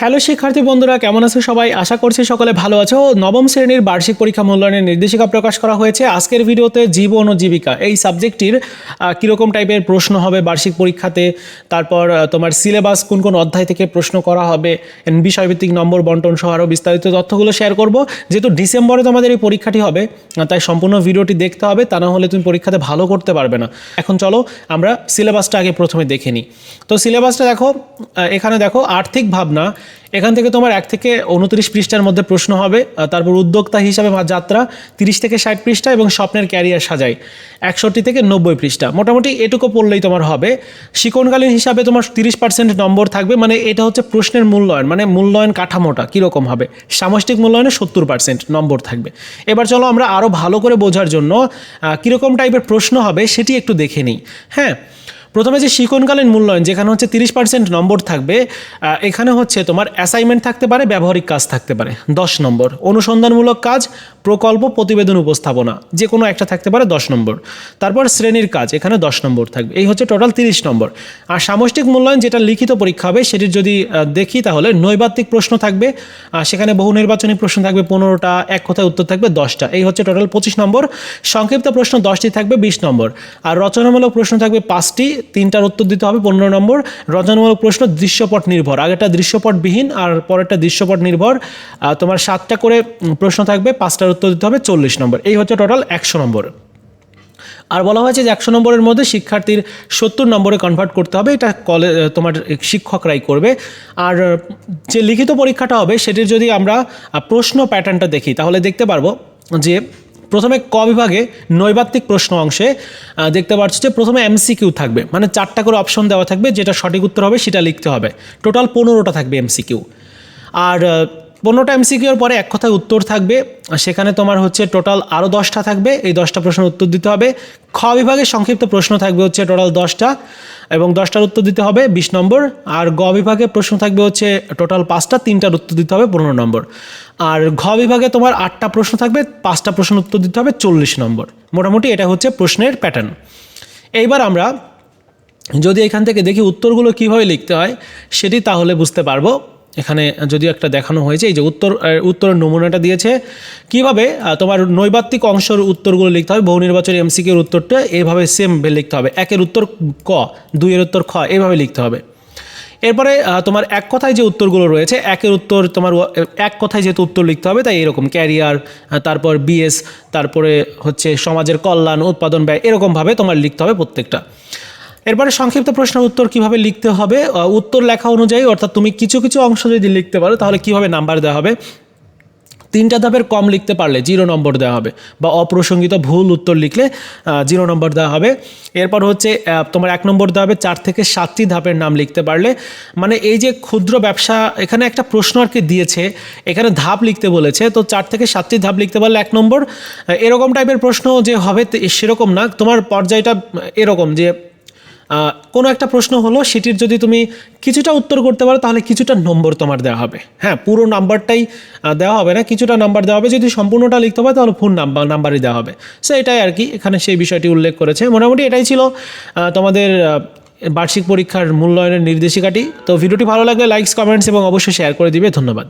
Hello শিক্ষার্থী বন্ধুরা, কেমন আছো সবাই? আশা করছি সকলে ভালো আছো। নবম শ্রেণির বার্ষিক পরীক্ষা মূল্যায়নের নির্দেশিকা প্রকাশ করা হয়েছে। আজকের ভিডিওতে জীবন ও জীবিকা এই সাবজেক্টটির কীরকম টাইপের প্রশ্ন হবে বার্ষিক পরীক্ষাতে? তারপর তোমার সিলেবাস কোন কোন অধ্যায় থেকে প্রশ্ন করা হবে? বিষয়ভিত্তিক নম্বর বন্টন সহ আরও বিস্তারিত তথ্যগুলো শেয়ার করব। যেহেতু ডিসেম্বরে তোমাদের এই পরীক্ষাটি হবে তাই সম্পূর্ণ ভিডিওটি দেখতে হবে, তা না হলে তুমি পরীক্ষাতে ভালো করতে পারবে না। এখন চলো আমরা সিলেবাসটা আগে প্রথমে দেখে নিই। তো সিলেবাসটা দেখো এখানে দেখো, আর্থিক ভাবনা এখান থেকে তোমার এক থেকে উনত্রিশ পৃষ্ঠার মধ্যে প্রশ্ন হবে তারপর উদ্যোক্তা হিসাবে যাত্রা তিরিশ থেকে ষাট পৃষ্ঠা এবং স্বপ্নের ক্যারিয়ার সাজাই একষট্টি থেকে নব্বই পৃষ্ঠা। মোটামুটি এটুকু পড়লেই তোমার হবে। শিকনকালীন হিসাবে তোমার তিরিশ পার্সেন্ট নম্বর থাকবে মানে এটা হচ্ছে প্রশ্নের মূল্যায়ন মানে মূল্যায়ন কাঠামোটা কীরকম হবে? সামষ্টিক মূল্যায়নে সত্তর পার্সেন্ট নম্বর থাকবে। এবার চলো আমরা আরও ভালো করে বোঝার জন্য কীরকম টাইপের প্রশ্ন হবে সেটি একটু দেখে নিই। হ্যাঁ প্রথমে যে শিকনকালীন মূল্যায়ন, যেখানে হচ্ছে তিরিশ পার্সেন্ট নম্বর থাকবে এখানে হচ্ছে তোমার অ্যাসাইনমেন্ট থাকতে পারে, ব্যবহারিক কাজ থাকতে পারে। দশ নম্বর, অনুসন্ধানমূলক কাজ, প্রকল্প প্রতিবেদন উপস্থাপনা যে কোনো একটা থাকতে পারে দশ নম্বর। তারপর শ্রেণির কাজ, এখানে দশ নম্বর থাকবে। এই হচ্ছে টোটাল তিরিশ নম্বর। আর সামষ্টিক মূল্যায়ন, যেটা লিখিত পরীক্ষা হবে, সেটির যদি দেখি, তাহলে নৈবাত্তিক প্রশ্ন থাকবে। সেখানে বহু নির্বাচনী প্রশ্ন থাকবে, পনেরোটা, এক কথায় উত্তর থাকবে, দশটা। এই হচ্ছে টোটাল পঁচিশ নম্বর। সংক্ষিপ্ত প্রশ্ন দশটি থাকবে, বিশ নম্বর। আর রচনামূলক প্রশ্ন থাকবে পাঁচটি। তিনটার উত্তর দিতে হবে, পনেরো নম্বর, রচনামূলক প্রশ্ন দৃশ্যপট নির্ভর। আগেরটা দৃশ্যপটবিহীন আর পরেরটা দৃশ্যপট নির্ভর। তোমার সাতটা করে প্রশ্ন থাকবে, পাঁচটার উত্তর দিতে হবে, চল্লিশ নম্বর। এই হচ্ছে টোটাল একশো নম্বর। আর বলা হয়েছে যে একশো নম্বরের মধ্যে শিক্ষার্থীর সত্তর নম্বরে কনভার্ট করতে হবে, এটা কলেজ তোমার শিক্ষকরাই করবে। আর যে লিখিত পরীক্ষাটা হবে, সেটির যদি আমরা প্রশ্ন প্যাটার্নটা দেখি, তাহলে দেখতে পারব যে প্রথমে ক বিভাগে নৈবাত্তিক প্রশ্ন অংশে দেখতে পাচ্ছি যে প্রথমে এমসিকিউ থাকবে মানে চারটা করে অপশন দেওয়া থাকবে, যেটা সঠিক উত্তর হবে সেটা লিখতে হবে। টোটাল পনেরোটা থাকবে এমসিকিউ। আর পনেরোটা এমসিকিউর পরে এক কথায় উত্তর থাকবে সেখানে তোমার হচ্ছে টোটাল আরও দশটা থাকবে, এই দশটা প্রশ্নের উত্তর দিতে হবে। খ বিভাগের সংক্ষিপ্ত প্রশ্ন থাকবে হচ্ছে টোটাল দশটা, এবং দশটার উত্তর দিতে হবে বিশ নম্বর, আর গ বিভাগে প্রশ্ন থাকবে হচ্ছে টোটাল পাঁচটা, তিনটার উত্তর দিতে হবে পনেরো নম্বর। আর ঘ বিভাগে তোমার আটটা প্রশ্ন থাকবে, পাঁচটা প্রশ্ন উত্তর দিতে হবে চল্লিশ নম্বর। মোটামুটি এটা হচ্ছে প্রশ্নের প্যাটার্ন এইবার আমরা যদি এখান থেকে দেখি উত্তরগুলো কীভাবে লিখতে হয়, সেটি তাহলে বুঝতে পারব। এখানে যদিও একটা দেখানো হয়েছে, এই যে উত্তর উত্তরের নমুনাটা দিয়েছে, কীভাবে তোমার নৈবাত্তিক অংশের উত্তরগুলো লিখতে হবে বহু নির্বাচনী এমসিকের উত্তরটা এভাবে সেম লিখতে হবে, একের উত্তর ক, দুইয়ের উত্তর খ, এভাবে লিখতে হবে। এরপরে তোমার এক কথায় যে উত্তরগুলো রয়েছে, একের উত্তর তোমার এক কথায় যেহেতু উত্তর লিখতে হবে, তাই এরকম ক্যারিয়ার তারপর বিএস, তারপরে হচ্ছে সমাজের কল্যাণ, উৎপাদন, ব্যয়, এরকমভাবে তোমার লিখতে হবে প্রত্যেকটা। এরপরে সংক্ষিপ্ত প্রশ্নের উত্তর কীভাবে লিখতে হবে? উত্তর লেখা অনুযায়ী, অর্থাৎ তুমি কিছু কিছু অংশ যদি লিখতে পারো, তাহলে কীভাবে নাম্বার দেওয়া হবে? তিনটা ধাপের কম লিখতে পারলে জিরো নম্বর দেওয়া হবে, বা অপ্রসঙ্গিত ভুল উত্তর লিখলে জিরো নম্বর দেওয়া হবে। এরপর হচ্ছে তোমার এক নম্বর দেওয়া হবে, চার থেকে সাতটি ধাপের নাম লিখতে পারলে। মানে এই যে ক্ষুদ্র ব্যবসা, এখানে একটা প্রশ্ন আর কি দিয়েছে, এখানে ধাপ লিখতে বলেছে, তো চার থেকে সাতটি ধাপ লিখতে পারলে এক নম্বর এরকম টাইপের প্রশ্ন যে হবে সেরকম না। তোমার পর্যায়টা এরকম যে কোনো একটা প্রশ্ন হলো, সেটির যদি তুমি কিছুটা উত্তর করতে পারো, তাহলে কিছুটা নম্বর তোমার দেওয়া হবে। হ্যাঁ পুরো নাম্বারটাই দেওয়া হবে না, কিছুটা নাম্বার দেওয়া হবে। যদি সম্পূর্ণটা লিখতে হবে তাহলে ফুল নাম্বার, নাম্বারই দেওয়া হবে। সো এটাই আর কি, এখানে সেই বিষয়টি উল্লেখ করেছে। মোটামুটি এটাই ছিল তোমাদের বার্ষিক পরীক্ষার মূল্যায়নের নির্দেশিকাটি। তো, ভিডিওটি ভালো লাগলে লাইকস কমেন্টস এবং অবশ্যই শেয়ার করে দিবে। ধন্যবাদ।